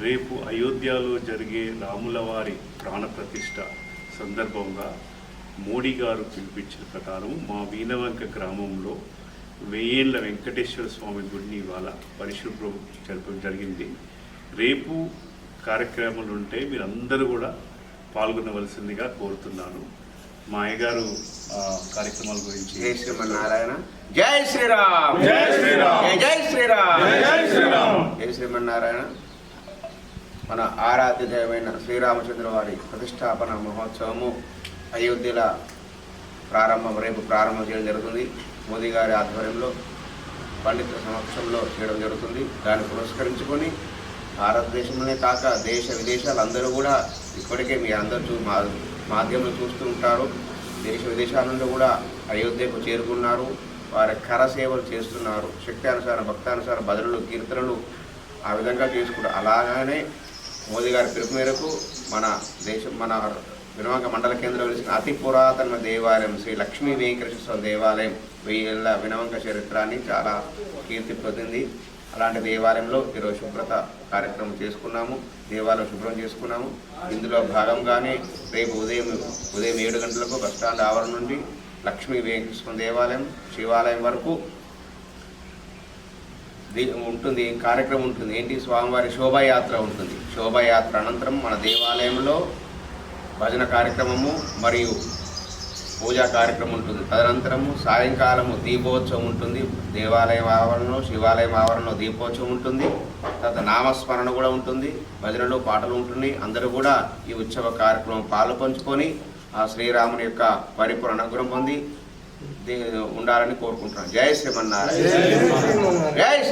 రేపు అయోధ్యలో జరిగే రాముల వారి ప్రాణప్రతిష్ఠ సందర్భంగా మోడీ గారు పిలిపించిన ప్రకారం మా వీణవంక గ్రామంలో వెయ్యేళ్ళ వెంకటేశ్వర స్వామి గుడిని ఇవాళ పరిశుభ్రం జరపడం జరిగింది. రేపు కార్యక్రమాలు ఉంటే మీరందరూ కూడా పాల్గొనవలసిందిగా కోరుతున్నాను. మా అయ్యగారు కార్యక్రమాల గురించి జై శ్రీమన్నారాయణ. జై శ్రీరామ్. జై శ్రీరామ్. జై జై శ్రీరామ్ జై శ్రీరామ్ జై శ్రీమన్నారాయణ మన ఆరాధ్యదేవైన శ్రీరామచంద్ర వారి ప్రతిష్టాపన మహోత్సవము అయోధ్యల ప్రారంభం రేపు ప్రారంభం చేయడం జరుగుతుంది. మోదీ గారి ఆధ్వర్యంలో పండితుల సమక్షంలో చేయడం జరుగుతుంది. దాన్ని పురస్కరించుకొని భారతదేశంలోనే కాక దేశ విదేశాలు అందరూ కూడా ఇప్పటికే మీ అందరూ చూ మా మాధ్యమంలో చూస్తూ ఉంటారు. దేశ విదేశాల నుండి కూడా అయోధ్యకు చేరుకున్నారు. వారి కరసేవలు చేస్తున్నారు. శక్తి అనుసార భక్తానుసార బదులు కీర్తనలు ఆ విధంగా చేసుకుంటారు అలాగనే మోదీ గారి పిలుపు మేరకు మన దేశం మన వినవంక మండల కేంద్రం వెలిసిన అతి పురాతన దేవాలయం శ్రీ లక్ష్మీ వెంకటేశ్వర స్వామి దేవాలయం వెయ్యేళ్ళ వినవంక చరిత్రాన్ని చాలా కీర్తి పొందింది. అలాంటి దేవాలయంలో ఈరోజు శుభ్రత కార్యక్రమం చేసుకున్నాము. దేవాలయం శుభ్రం చేసుకున్నాము. ఇందులో భాగంగానే రేపు ఉదయం ఉదయం ఏడు గంటలకు బస్టాండ్ ఆవరణ నుండి లక్ష్మీ వెంకటేశ్వర దేవాలయం శివాలయం వరకు ఉంటుంది కార్యక్రమం ఉంటుంది. ఏంటి? స్వామివారి శోభాయాత్ర ఉంటుంది. శోభాయాత్ర అనంతరం మన దేవాలయంలో భజన కార్యక్రమము మరియు పూజా కార్యక్రమం ఉంటుంది. తదనంతరము సాయంకాలము దీపోత్సవం ఉంటుంది. దేవాలయం ఆవరణలో శివాలయం ఆవరణలో దీపోత్సవం ఉంటుంది. తర్వాత నామస్మరణ కూడా ఉంటుంది. భజనలు పాటలు ఉంటున్నాయి అందరూ కూడా ఈ ఉత్సవ కార్యక్రమం పాలు పంచుకొని ఆ శ్రీరాముని యొక్క పరిపూర్ణ అనుగ్రహం పొంది ఉండాలని కోరుకుంటున్నాను. జయ శ్రీమన్నారాయణ జై శ్రీరామ్ జై శ్రీరామ్. జై జై